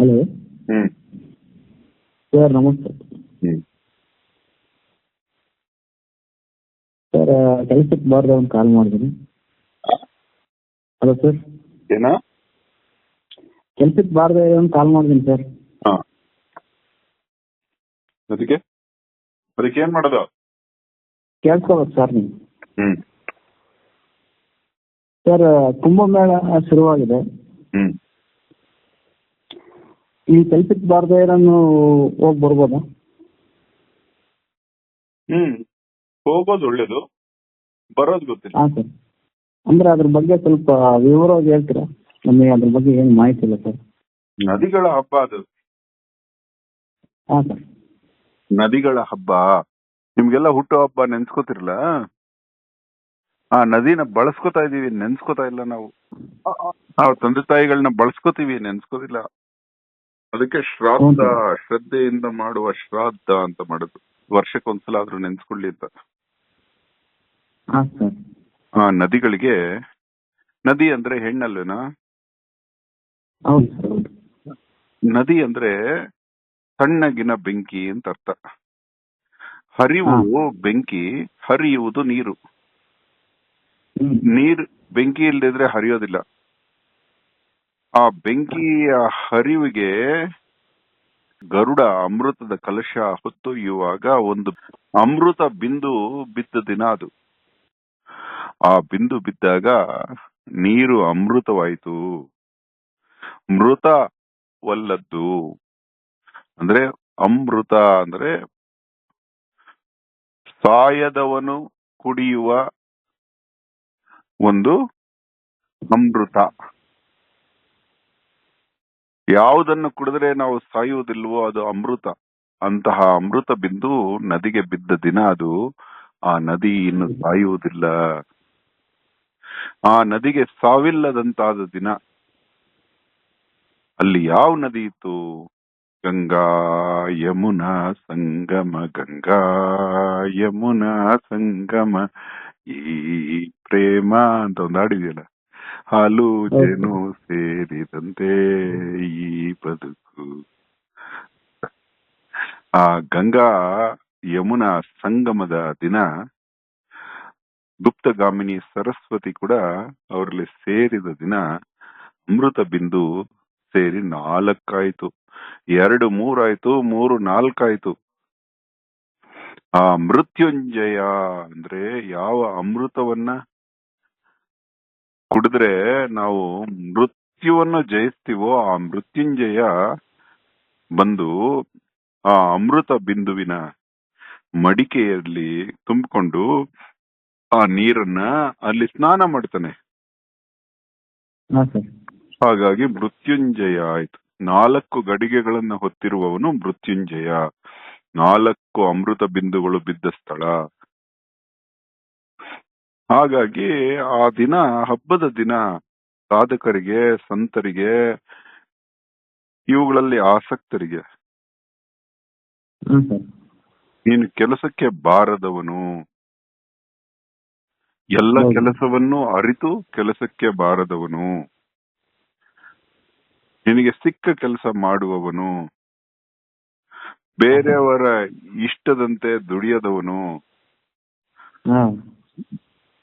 Hello. ಹ್ಮ್. Sir ನಮಸ್ತೆ. ಹ್ಮ್. Sir ಕೆಲಸಕ್ಕೆ ಬಾರ್ದು ಒಂದು ಕಾಲ್ ಮಾಡಿದ್ದೀನಿ. Hello sir. ಏನಾ? ಕೆಲಸಕ್ಕೆ ಬಾರ್ದೆ ಒಂದು ಕಾಲ್ ಮಾಡಿದ್ದೀನಿ ಸರ್. ಹಾ. ಅದಕ್ಕೆ? ಅದಕ್ಕೆ ಏನ್ ಮಾಡೋದು? ಕೇಳ್ಕೊಬೇಕು ಸರ್ ನೀವು. ಹ್ಮ್. ಸರ್ ಕುಂಭಮೇಳ ಶುರುವಾಗಿದೆ. ಹ್ಮ್. ಈ ಕೆಲ್ಸಕ್ಕೆ ಬಾರ್ದೆ ನಾನು ಹೋಗಿ ಬರ್ಬೋದಾ? ಹ್ಮ್ ಹೋಗೋದು ಒಳ್ಳೇದು. ಬರೋದು ಗೊತ್ತಿಲ್ಲ. ಹಾಂ ಸರ್. ಅಂದ್ರೆ ಅದ್ರ ಬಗ್ಗೆ ಸ್ವಲ್ಪ ವಿವರವಾಗಿ ಹೇಳ್ತೀರಾ? ನಮಗೆ ಅದ್ರ ಬಗ್ಗೆ ಏನು ಮಾಹಿತಿ ಇಲ್ಲ ಸರ್. ನದಿಗಳ ಹಬ್ಬ ಅದು. ಹಾಂ ಸರ್. ನದಿಗಳ ಹಬ್ಬ. ನಿಮ್ಗೆಲ್ಲ ಹುಟ್ಟು ಹಬ್ಬ ನೆನ್ಸ್ಕೋತಿರ್ಲ ಆ ನದಿನ ಬಳಸ್ಕೊತಾ ಇದೀವಿ ನೆನ್ಸ್ಕೋತಾ ಇಲ್ಲ ನಾವು. ನಾವು ತಂದೆ ತಾಯಿಗಳನ್ನ ಬಳಸ್ಕೋತೀವಿ ನೆನ್ಸ್ಕೋದಿಲ್ಲ. ಅದಕ್ಕೆ ಶ್ರಾದ್ದ ಶ್ರದ್ಧೆಯಿಂದ ಮಾಡುವ ಶ್ರಾದ್ದ ಅಂತ ಮಾಡುದು. ವರ್ಷಕ್ಕೊಂದ್ಸಲ ಆದ್ರೂ ನೆನ್ಸ್ಕೊಳ್ಳಿ ಅಂತ. ಆ ನದಿಗಳಿಗೆ ನದಿ ಅಂದ್ರೆ ಹೆಣ್ಣಲ್ವೇನಾ ನದಿ ಅಂದ್ರೆ ತಣ್ಣಗಿನ ಬೆಂಕಿ ಅಂತ ಅರ್ಥ. ಹರಿವು ಬೆಂಕಿ ಹರಿಯುವುದು ನೀರು. ನೀರ್ ಬೆಂಕಿ ಇಲ್ದಿದ್ರೆ ಹರಿಯೋದಿಲ್ಲ. ಆ ಬೆಂಕಿಯ ಹರಿವಿಗೆ ಗರುಡ ಅಮೃತದ ಕಲಶ ಹೊತ್ತೊಯ್ಯುವಾಗ ಒಂದು ಅಮೃತ ಬಿಂದು ಬಿದ್ದ ದಿನ ಅದು. ಆ ಬಿಂದು ಬಿದ್ದಾಗ ನೀರು ಅಮೃತವಾಯಿತು. ಮೃತವಲ್ಲದ್ದು ಅಂದ್ರೆ ಅಮೃತ ಅಂದ್ರೆ ಸಾಯದವನು ಕುಡಿಯುವ ಒಂದು ಅಮೃತ. ಯಾವುದನ್ನು ಕುಡಿದ್ರೆ ನಾವು ಸಾಯುವುದಿಲ್ವೋ ಅದು ಅಮೃತ. ಅಂತಹ ಅಮೃತ ಬಿಂದು ನದಿಗೆ ಬಿದ್ದ ದಿನ ಅದು. ಆ ನದಿ ಇನ್ನು ಸಾಯುವುದಿಲ್ಲ. ಆ ನದಿಗೆ ಸಾವಿಲ್ಲದಂತಾದ ದಿನ. ಅಲ್ಲಿ ಯಾವ ನದಿ ಇತ್ತು? ಗಂಗಾ, ಯಮುನಾ, ಸಂಗಮ, ಗಂಗಾ, ಯಮುನಾ, ಸಂಗಮ. ಈ ಪ್ರೇಮ ಅಂತ ಒಂದು ಹಾಡಿದೆಯಲ್ಲ. ಹಾಲು ಜೇನು ಸೇರಿದಂತೆ ಈ ಬದುಕು. ಆ ಗಂಗಾ ಯಮುನಾ ಸಂಗಮದ ದಿನ ಗುಪ್ತಗಾಮಿನಿ ಸರಸ್ವತಿ ಕೂಡ ಅವರಲ್ಲಿ ಸೇರಿದ ದಿನ ಅಮೃತ ಬಿಂದು ಸೇರಿ ನಾಲ್ಕಾಯ್ತು. ಎರಡು ಮೂರಾಯ್ತು ಮೂರು ನಾಲ್ಕಾಯ್ತು. ಆ ಮೃತ್ಯುಂಜಯ ಅಂದ್ರೆ ಯಾವ ಅಮೃತವನ್ನ ಕುಡಿದ್ರೆ ನಾವು ಮೃತ್ಯುವನ್ನು ಜಯಿಸ್ತೀವೋ ಆ ಮೃತ್ಯುಂಜಯ ಬಂದು ಆ ಅಮೃತ ಬಿಂದುವಿನ ಮಡಿಕೆಯಲ್ಲಿ ತುಂಬಿಕೊಂಡು ಆ ನೀರನ್ನ ಅಲ್ಲಿ ಸ್ನಾನ ಮಾಡ್ತಾನೆ. ಹಾಗಾಗಿ ಮೃತ್ಯುಂಜಯ ಆಯ್ತು. ನಾಲ್ಕು ಗಡಿಗೆಗಳನ್ನ ಹೊತ್ತಿರುವವನು ಮೃತ್ಯುಂಜಯ. ನಾಲ್ಕು ಅಮೃತ ಬಿಂದುಗಳು ಬಿದ್ದ ಸ್ಥಳ. ಹಾಗಾಗಿ ಆ ದಿನ ಹಬ್ಬದ ದಿನ ಸಾಧಕರಿಗೆ ಸಂತರಿಗೆ ಇವುಗಳಲ್ಲಿ ಆಸಕ್ತರಿಗೆ. ನೀನು ಕೆಲಸಕ್ಕೆ ಬಾರದವನು. ಎಲ್ಲ. ಕೆಲಸವನ್ನು ಅರಿತು ಕೆಲಸಕ್ಕೆ ಬಾರದವನು. ನಿನಗೆ ಸಿಕ್ಕ ಕೆಲಸ ಮಾಡುವವನು. ಬೇರೆಯವರ ಇಷ್ಟದಂತೆ ದುಡಿಯದವನು.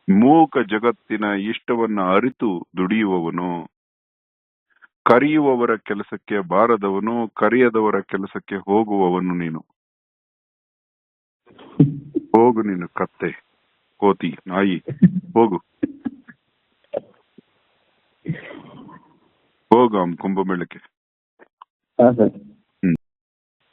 ಮೂಕ ಜಗತ್ತಿನ ಇಷ್ಟವನ್ನ ಅರಿತು ದುಡಿಯುವವನು, ಕರೆಯುವವರ ಕೆಲಸಕ್ಕೆ ಬಾರದವನು, ಕರೆಯದವರ ಕೆಲಸಕ್ಕೆ ಹೋಗುವವನು ನೀನು. ಹೋಗು ನೀನು ಕತ್ತೆ, ಕೋತಿ, ನಾಯಿ, ಹೋಗು. ಹೋಗು ಕುಂಭಮೇಳಕ್ಕೆ